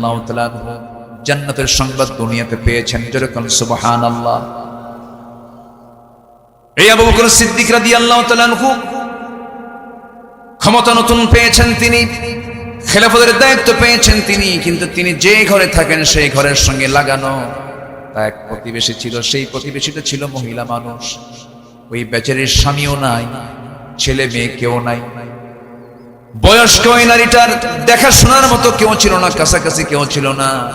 আল্লাহ জান্নাতের সংবাদ দুনিয়াতে পেয়েছেন যেরকম সুবহান আল্লাহ এই আবু বকর সিদ্দিক রাদিয়াল্লাহু তাআলা আনহু ক্ষমতা নতুন পেয়েছেন তিনি, খেলাফতের দায়িত্ব পেয়েছেন তিনি, কিন্তু তিনি যে ঘরে থাকেন সেই ঘরের সঙ্গে লাগানো। তা এক প্রতিবেশী ছিল, সেই প্রতিবেশীটা ছিল মহিলা মানুষ। ওই বেচারির স্বামীও নাই ছেলে মেয়ে কেউ নাই। বয়স্ক ওই নারীটার দেখাশোনার মতো কেউ ছিল না, কাছাকাছি কেউ ছিল না।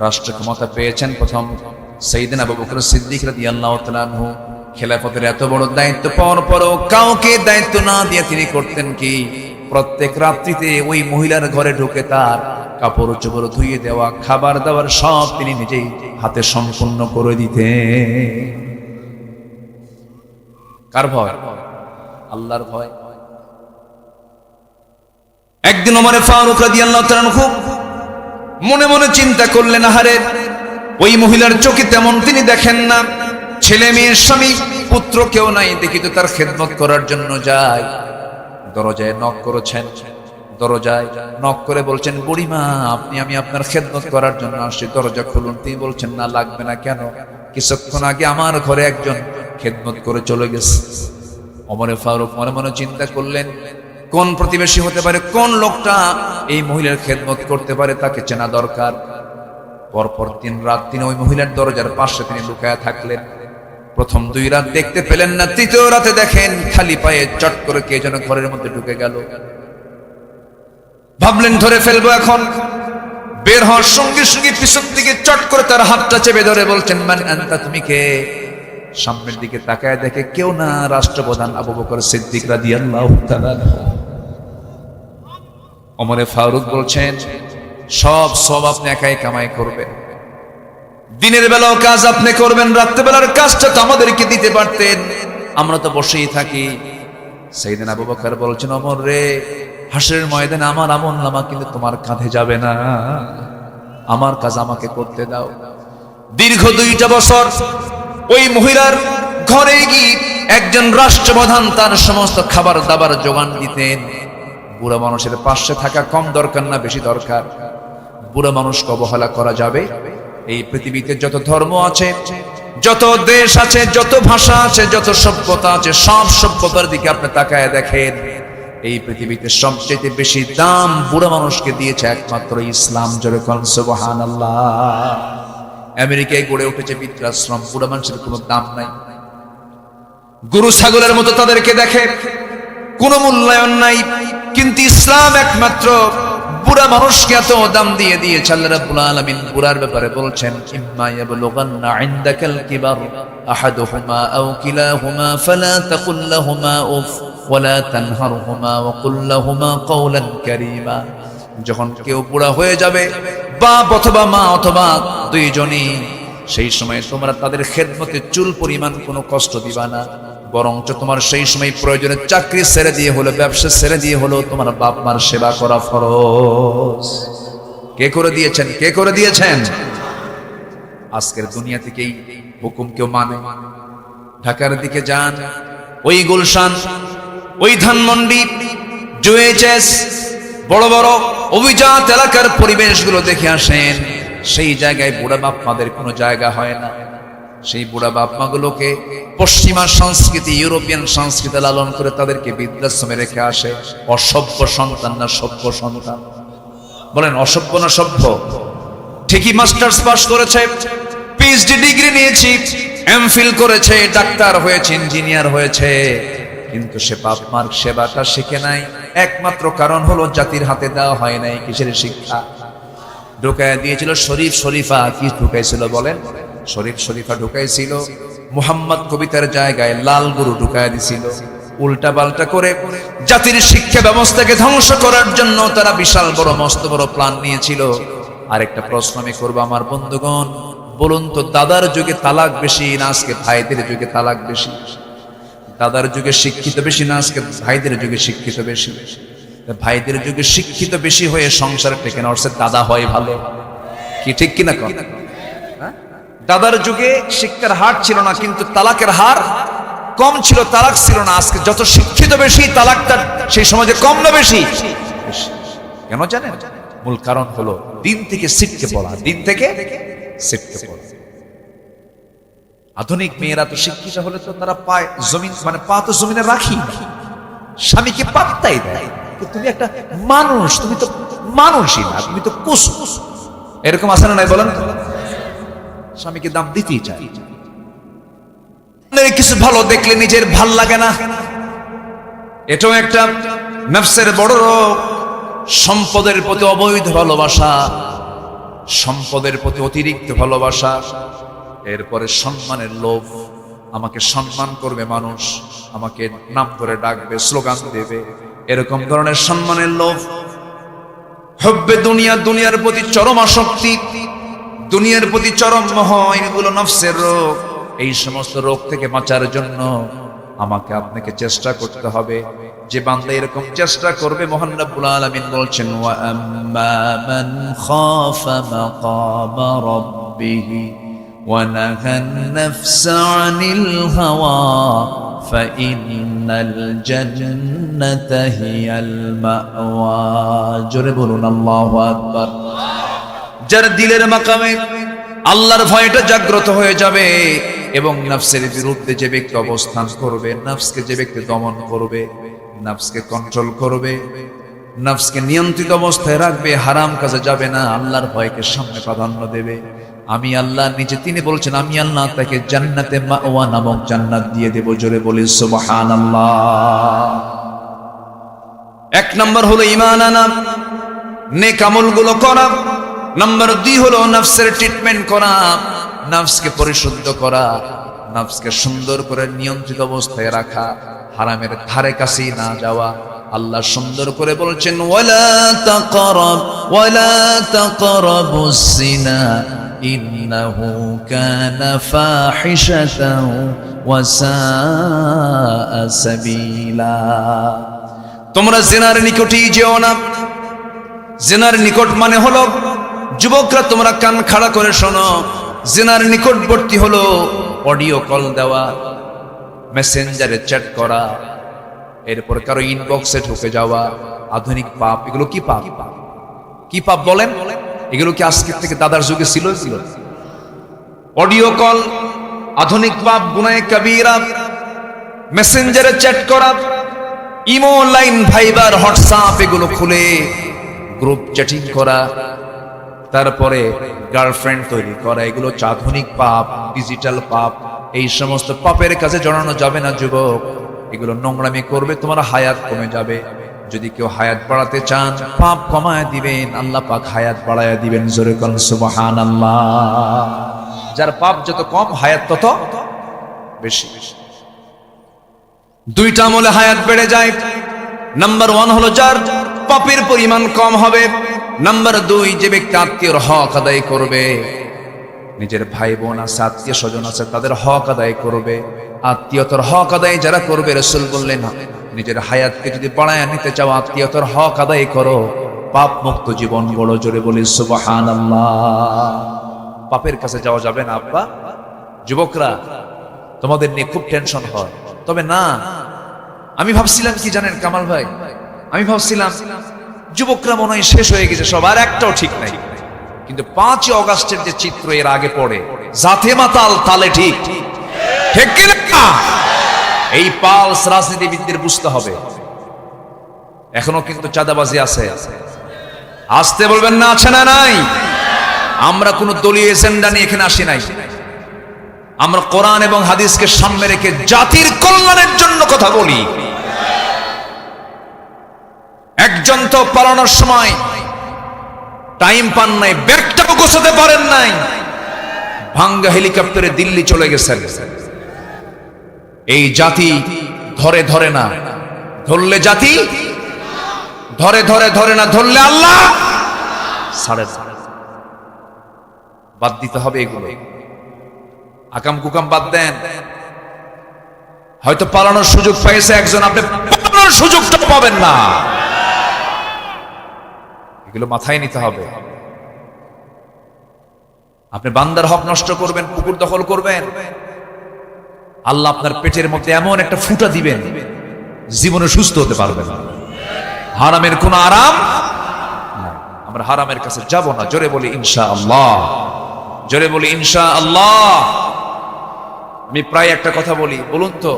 রাষ্ট্র ক্ষমতা পেয়েছেন প্রথম। সেইদিন আবু বকর সিদ্দিক খেলাফতের এত বড় দায়িত্ব পাওয়ার পরও কাউকে দায়িত্ব না দিয়ে তিনি করতেন কি? প্রত্যেক রাত্রিতে ওই মহিলার ঘরে ঢুকে তার কাপড় চোপড় ধুয়ে দেওয়া, খাবার দাবার সব তিনি নিজেই হাতে সম্পূর্ণ করে দিতেন। কার ভয়? আল্লাহর ভয়। একদিন ওমরে ফারুক রাদিয়াল্লাহু তাআলা খুব মনে মনে চিন্তা করলেন, আহারে, ওই মহিলার চোখে তেমন তিনি দেখেন না। ছেলে মেয়ের স্বামী, পুত্র কেউ নাই, দেখি তো তার খেদমত করার জন্য যায়। দরজায় নক করেছেন, দরজায় নক করে বলছেন, বুড়িমা, আপনি, আমি আপনার খেদমত করার জন্য আসছি। দরজা খুলুন। তিনি বলছেন, না, লাগবে না, কেন? কিছুক্ষণ আগে আমার ঘরে একজন খেদমত করে চলে গেছে। অমরে ফারুক মনে মনে চিন্তা করলেন কোন প্রতিবেশী হতে পারে, কোন লোকটা এই মহিলার খেদমত করতে পারে তাকে চেনা দরকার। পরপর তিন রাত তিনি ওই মহিলার দরজার পাশে তিনি লুকায়া থাকলেন। প্রথম দুই রাত দেখতে পেলেন না, তৃতীয় রাতে দেখেন খালি পায়ে চট করে কে যেন ঘরের মধ্যে ঢুকে গেল। ভাবলেন, ধরে ফেলব এখন। বের হওয়ার সঙ্গে সঙ্গে পিছন দিকে চট করে তার হাতটা চেপে ধরে বলছেন, মান আনতা, তুমি কে? সামনের দিকে তাকায় দেখে কেউ না, রাষ্ট্রপ্রধান আবু বকর সিদ্দিক রাদিয়াল্লাহু তাআলা ওমরে ফারুক বলছেন, সব সব আপনি একাই কামাই করবেন। দিনের বেলাও কাজ আপনি করবেন, রাত্রেবেলার কাজটা তো আমাদেরকে দিতে পারতেন। আমরা তো বসেই থাকি। সেই দিন আবু বকর বলছেন অমর রে হাসের ময়দানে আমার আমল নামা কিন্তু তোমার কাঁধে যাবে না। আমার কাজ আমাকে করতে দাও। দীর্ঘ দুইটা বছর ওই মহিলার ঘরে গিয়ে একজন রাষ্ট্রপ্রধান তার সমস্ত খাবার দাবার যোগান দিতেন। বুড়া মানুষের পাশে থাকা কম দরকার না, বেশি দরকার। বুড়া মানুষকে অবহেলা করা যাবে। এই পৃথিবীতে যত ধর্ম আছে, যত দেশ আছে, যত ভাষা আছে, যত সভ্যতা আছে, সব সভ্যতার দিকে আপনি তাকায় দেখেন। এই পৃথিবীতে সবচেয়ে বেশি দাম বুড়া মানুষকে দিয়েছে একমাত্র ইসলাম যেরকম সুবহান আমেরিকায় গড়ে উঠেছে বৃদ্ধাশ্রম, বুড়া মানুষের কোনো দাম নাই। গরু, ছাগলের মতো তাদেরকে দেখে কোনো মূল্যায়ন নাই। কিন্তু ইসলাম একমাত্র বুড়া মানুষকে এত দাম দিয়ে দিয়েছে, আল্লাহ রাব্বুল আলামিন বুড়ার ব্যাপারে বলছেন যখন কেউ বুড়া হয়ে যাবে, বাপ অথবা মা অথবা দুইজনই, সেই সময় তোমরা তাদের খেদমতে চুল পরিমাণ কোনো কষ্ট দিবা না। বরঞ্চ তোমার সেই সময় প্রয়োজনে চাকরি ছেড়ে দিয়ে হলো, ব্যবসা ছেড়ে দিয়ে হলো, তোমার বাপ মার সেবা করা ফরজ। কে করে দিয়েছেন? কে করে দিয়েছেন? আজকের দুনিয়া থেকেই হুকুম কেউ মানে ঢাকার দিকে যান, ওই গুলশান, ওই ধানমন্ডি জুয়েচেস বড় বড় অভিজাত এলাকার পরিবেশগুলো দেখে আসেন, সেই জায়গায় বুড়া বাপ মাদের কোনো জায়গা হয় না। সেই বুড়া বাপ মাগুলোকে পশ্চিমা সংস্কৃতি, ইউরোপিয়ান সংস্কৃতি লালন করে তাদেরকে বৃদ্ধাশ্রমে রেখে আসে। অসভ্য সন্তান না সভ্য সন্তান? বলেন, অসভ্য না সভ্য? ঠিকই মাস্টার্স পাস করেছে পিএইচডি ডিগ্রি নিয়েছি এমফিল করেছে, ডাক্তার হয়েছে ইঞ্জিনিয়ার হয়েছে। কিন্তু সে বাপ মার সেবাটা শিখে নাই। একমাত্র কারণ হলো জাতির হাতে দেওয়া হয় নাই কিসের শিক্ষা? ঢুকায় দিয়েছিল শরীফ শরীফা, কি ঢুকাইছিল বলেন? শরীফ শরীফা ঢুকাইছিল, মুহাম্মদ কবিতার জায়গায় লাল গুরু ঢুকায় দিছিল। উল্টা পাল্টা করে জাতির শিক্ষা ব্যবস্থাকে ধ্বংস করার জন্য তারা বিশাল বড়, মস্ত বড় প্ল্যান নিয়েছিল। আরেকটা প্রশ্ন আমি করব আমার বন্ধুগণ, বলুন তো দাদার যুগে তালাক বেশি না আজকে ভাইদের যুগে তালাক বেশি? দাদার যুগে শিক্ষিত বেশি না আজকে ভাইদের যুগে শিক্ষিত বেশি? ভাইদের যুগে শিক্ষিত বেশি হয়ে সংসার টেকে না দাদা হয় ভালো। কি ঠিক কিনা হ্যাঁ? দাদার যুগে শিক্ষার হার ছিল না, কিন্তু তালাকের হার কম ছিল, তালাক ছিল না। আজকে যত শিক্ষিত বেশি, তালাকটা সেই সমাজে কম না বেশি। কেন জানেন? মূল কারণ হলো দিন থেকে সিটকে পড়া। দিন থেকে সিটকে পড়া। আধুনিক মেয়েরা তো শিক্ষিত হলে তো তারা পায় জমিন মানে পা তো জমিনে রাখি স্বামীকে পাত্তাই দেয় তুমি একটা মানুষ, তুমি তো মানুষই না, তুমি তো কুসু এরকম আছে না নাই বলেন? স্বামীকে দাম দিতেই চাই কিছু ভালো দেখলে নিজের ভালো লাগে না। এটাও একটা নফসের বড় রোগ। সম্পদের প্রতি অবৈধ ভালোবাসা, সম্পদের প্রতি অতিরিক্ত ভালোবাসা, এরপরে সম্মানের লোভ। আমাকে সম্মান করবে মানুষ, আমাকে নাম করে ডাকবে, স্লোগান দেবে। এরকম ধরনের সম্মানের লোভ। হব্বে দুনিয়া, দুনিয়ার প্রতি চরম আসক্তি। দুনিয়ার প্রতি চরম মোহ এগুলো নফসের রোগ। এই সমস্ত রোগ থেকে বাঁচার জন্য আমাকে আপনাকে চেষ্টা করতে হবে। যে বান্দা এরকম চেষ্টা করবে, মোহান রাব্বুল আলামিন বলছেন, ওয়া আম্মা মান খাফা মাকামা রাব্বিহি ওয়া নাহান নাফসা আনিল হাওয়া ফাইন্নাল জান্নাতা হিয়াল মাওয়া। জোরে বলুন, আল্লাহু আকবার। যার দিলের মাকামে আল্লাহর ভয়টা জাগ্রত হয়ে যাবে এবং নাফসের বিরুদ্ধে যে ব্যক্তি অবস্থান করবে, নাফসকে যে ব্যক্তি দমন করবে, নাফসকে কন্ট্রোল করবে, নাফসকে নিয়ন্ত্রিত অবস্থায় রাখবে, হারাম কাজে যাবে না, আল্লাহর ভয়কে সামনে প্রাধান্য দেবে। আমি আল্লাহ নিজে, তিনি বলছেন, আমি আল্লাহ তাকে জান্নাতে মাওয়া নামক জান্নাত দিয়ে দেব, জোরে বলি, সুবহানাল্লাহ। এক নম্বর হলো ইমান আনা, নেক আমলগুলো করা। নাম্বার দুই হলো নফসের ট্রিটমেন্ট করা, নফসকে পরিশুদ্ধ করা, নফসকে সুন্দর করে নিয়ন্ত্রিত অবস্থায় রাখা, হারামের ধারে কাছেই না যাওয়া। আল্লাহ সুন্দর করে বলছেন, ওয়ালা তাকরাব, ওয়ালা তাকরাবুস সিনা ইন্নাহু কানা ফাহিশাতাও ওয়া সাআ সাবিলা। তোমরা জেনার নিকটেই যেও না। জেনার নিকট মানে হলো যুবকরা তোমরা কান খাড়া করে শোনো। জেনার নিকটবর্তী হলো অডিও কল দেওয়া, মেসেঞ্জারে চ্যাট করা, এরপর কারও ইনবক্সে ঢুকে যাওয়া, আধুনিক পাপ, এগুলো কি পাপ? কি পাপ বলেন? এগুলো কি আজকের থেকে দাদার যুগে ছিল? ছিল অডিও কল, আধুনিক পাপ, গুনায় কবিরা, মেসেঞ্জারে চ্যাট করা, ইমো লাইন, ভাইবার, হোয়াটসঅ্যাপ, এগুলো খুলে গ্রুপ চ্যাটিং করা তারপরে গার্লফ্রেন্ড তৈরি করা, এগুলো আধুনিক পাপ ডিজিটাল পাপ, এই সমস্ত পাপের কাছে জড়ানো যাবে না, যুবক। এগুলো নোংরামি করবে, তোমার হায়াত কমে যাবে। যদি কেউ হায়াত বাড়াতে চান, পাপ কমায় দিবেন, আল্লাহ পাক হায়াত বাড়ায় দিবেন, জোরে কন সুবহান আল্লাহ যার পাপ যত কম, হায়াত তত বেশি। দুইটা আমলে হায়াত বেড়ে যায়। নাম্বার ওয়ান হলো যার পাপের পরিমাণ কম হবে। নাম্বার দুই, যে ব্যক্তি আত্মীয়র হক আদায় করবে, নিজের ভাই বোন আছে আত্মীয় স্বজন আছে, তাদের হক আদায় করবে। আত্মীয়তার হক আদায় যারা করবে, রসুল বললেন, নিজের হায়াতকে যদি বাড়ায় নিতে চাও, আত্মীয়তার হক আদায় করো। পাপ মুক্ত জীবন বড় জোরে বলি সুবাহান পাপের কাছে যাওয়া যাবে না, আব্বা। যুবকরা, তোমাদের নিয়ে খুব টেনশন হয়। তবে না, আমি ভাবছিলাম কি জানেন কামাল ভাই? আমি ভাবছিলাম যুবকরা মনে হয় শেষ হয়ে গেছে সব, আর একটাও ঠিক নাই। কিন্তু পাঁচই অগাস্টের যে চিত্র এর আগে পড়ে জাথে মাতাল, তালে ঠিক। ঠিক কি না? এই পালস রাজনীতিবিদদের বুঝতে হবে। এখনও কিন্তু চাঁদাবাজি আছে। আসতে বলবেন না, আছে না নাই? আমরা কোনো দলীয় এজেন্ডা নিয়ে এখানে আসি নাই। আমরা কোরআন এবং হাদিসকে সামনে রেখে জাতির কল্যাণের জন্য কথা বলি। একজন তো পালানোর সময় টাইম পান নাই ব্যাগটাও গোছাতে পারেন নাই। ভাঙ্গা হেলিকপ্টারে দিল্লি চলে গেছেন। এই জাতি ধরে ধরে না। ধরলে জাতি? ধরে ধরে ধরে না, ধরলে আল্লাহ? সাড়ে বাদ দিতে হবে এগুলো। আকাম কুকাম বাদ দেন। হয়তো পালানোর সুযোগ পাইছে একজন, আপনি পালানোর সুযোগটা পাবেন না। এগুলো মাথায় নিতে হবে। আপনি বান্দার হক নষ্ট করবেন পুকুর দখল করবেন। আল্লাহ আপনার পেটের মধ্যে এমন একটা ফুটা দিবেন, জীবনে সুস্থ হতে পারবেন হারামের কোনো আরাম আমরা হারামের কাছে যাব না। জোরে বলি ইনশা আল্লাহ জোরে বলি ইনশা আল্লাহ আমি প্রায় একটা কথা বলি, বলুন তো,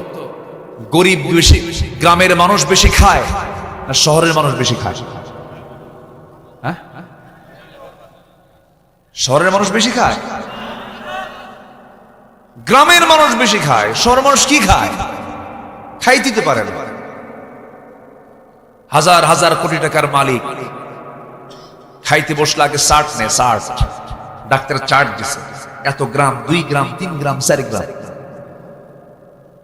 গরিব বেশি, গ্রামের মানুষ বেশি খায় না শহরের মানুষ বেশি খায়? হ্যাঁ? শহরের মানুষ বেশি খায়? গ্রামের মানুষ বেশি খায়, শহরের মানুষ কি খায়? খাই দিতে পারে না। হাজার হাজার কোটি টাকার মালিক। খাইতে বসলে আগে চার্ট নে চার্ট ডাক্তার চার্ট দিছে। এত গ্রাম, দুই গ্রাম, তিন গ্রাম, চার গ্রাম।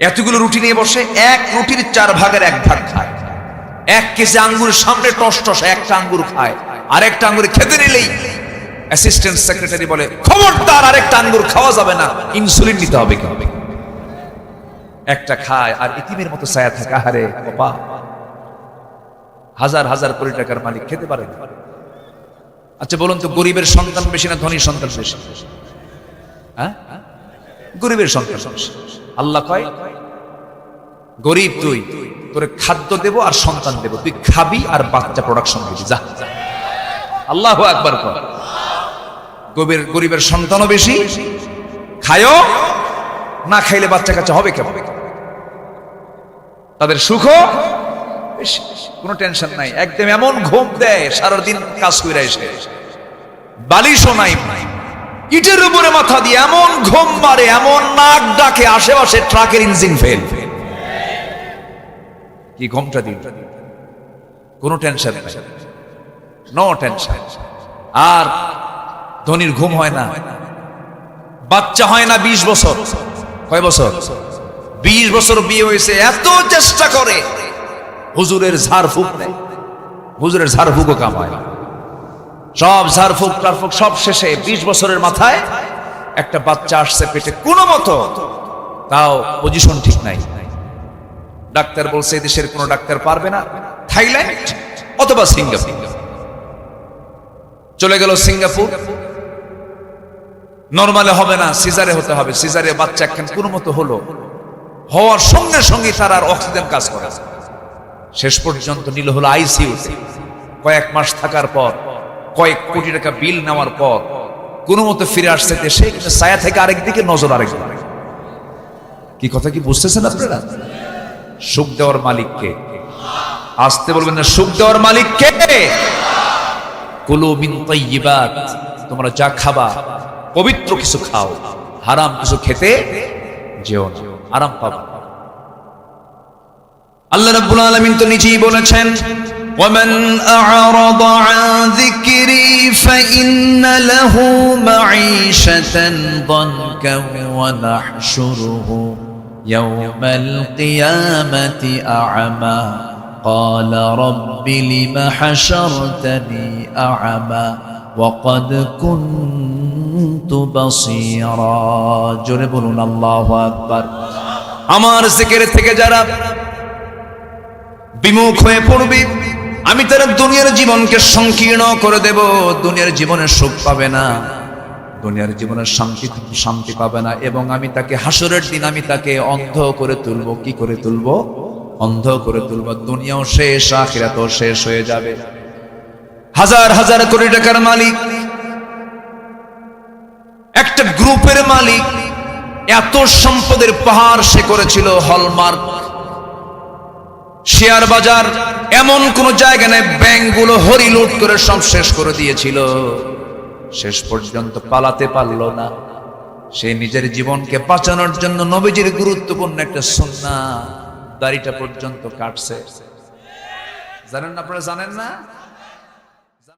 এতগুলো রুটি নিয়ে বসে এক রুটির চার ভাগের এক ভাগ খায়। এক কেজি আঙ্গুর সামনে টস টস, একটা আঙ্গুর খায়। আর একটা আঙ্গুর খেতে নিলেই অ্যাসিস্ট্যান্ট সেক্রেটারি বলে, খবরদার, আরেকটা আঙ্গুর খাওয়া যাবে না ইনসুলিন নিতে হবে কি? হবে একটা খায়, আর ইতিমের মতো ছায়া থাকে, আহারে, বাবা। হাজার হাজার কোটি টাকার মালিক খেতে পারে আচ্ছা বলুন তো, গরিবের সন্তান বেশি না ধনী সন্তান বেশি? হ্যাঁ? গরিবের সন্তান আল্লাহ কয়, গরিব তুই, তোরে খাদ্য দেব আর সন্তান দেব। তুই খাবি আর বাচ্চা প্রোডাকশন দিবি, যা। আল্লাহ একবার কর গরিবের গরিবের সন্তানও বেশি, খায়ও, না খাইলে বাচ্চা কাচ্চা হবে কেমন? তাদের সুখও বেশি, কোনো টেনশন নাই। একদম এমন ঘুম দেয়, সারাদিন কাজ করে এসে। বালিশও নাই। ইটের উপরে মাথা দিয়ে এমন ঘুম মারে, এমন নাক ডাকে, আশেপাশে ট্রাকের ইঞ্জিন ফেল। কি ঘুমটা দিন কোনো টেনশন নাই। নো টেনশন আর ধনির ঘুম হয় না। বাচ্চা হয় না বিশ বছর। কয় বছর? বিশ বছর বিয়ে হয়েছে, এত চেষ্টা করে। হুজুরের ঝাড়ফুঁক নেয় হুজুরের ঝাড়ফুঁকও কামায়। সব ঝাড়ফুঁক টারফুক সব শেষে বিশ বছরের মাথায় একটা বাচ্চা আসছে পেটে। কোনো মতো তাও পজিশন ঠিক নাই। ডাক্তার বলছে দেশের কোনো ডাক্তার পারবে না। থাইল্যান্ড অথবা সিঙ্গাপুর। চলে গেল সিঙ্গাপুর। নর্মালে হবে না, সিজারে হতে হবে। সিজারে বাচ্চা একখান কোনো মতো হলো। হওয়ার সঙ্গে সঙ্গে তার আর অক্সিজেন কাজ করে। শেষ পর্যন্ত নিল হলো আইসিইউতে কয়েক মাস থাকার পর, কয়েক কোটি টাকা বিল নেওয়ার পর, কোনো মতো ফিরে আসছে দেশে ছায়া থেকে আরেক দিকে নজর আরেক কি কথা কি বুঝতেছেন আপনারা? সুখ দেওয়ার মালিককে। আসতে বলবেন না, সুখ দেওয়ার মালিক কে কুলু মিন তাইয়িবাত তোমরা যা খাবা পবিত্র কিছু খাও হারাম কিছু খেতে যেও না আরাম পাবা আল্লাহ রাব্বুল আলামিন তো নিজেই বলেছেন ومن أعرض عن ذكري فإن له معيشة ضنكا ونحشره يوم القيامة أعمى قال رب لم حشرتني أعمى وقد كنت بصيرا جرب الله أكبر আমার জিকির থেকে যারা বিমুখ হয়ে পড়বে আমি তারা দুনিয়ার জীবনকে সংকীর্ণ করে দেব দুনিয়ার জীবনে সুখ পাবে না দুনিয়ার জীবনের শান্তি শান্তি পাবে না এবং আমি তাকে হাসরের দিন আমি তাকে অন্ধ করে তুলবো কি করে তুলবো অন্ধ করে তুলবো, দুনিয়াও শেষ, আখিরাতও শেষ হয়ে যাবে। হাজার হাজার কোটি টাকার মালিক, একটা গ্রুপের মালিক, এত সম্পদের পাহাড় সে করেছিল হলমার্ক। শেয়ার বাজার এমন কোন জায়গা নেই, ব্যাংকগুলো হরিলুট করে সব শেষ করে দিয়েছিল। শেষ পর্যন্ত পালাতে পারল না। সে নিজের জীবনকে বাঁচানোর জন্য নবীজির গুরুত্বপূর্ণ একটা সন্না দাড়িটা পর্যন্ত কাটছে। জানেন না আপনারা জানেন না?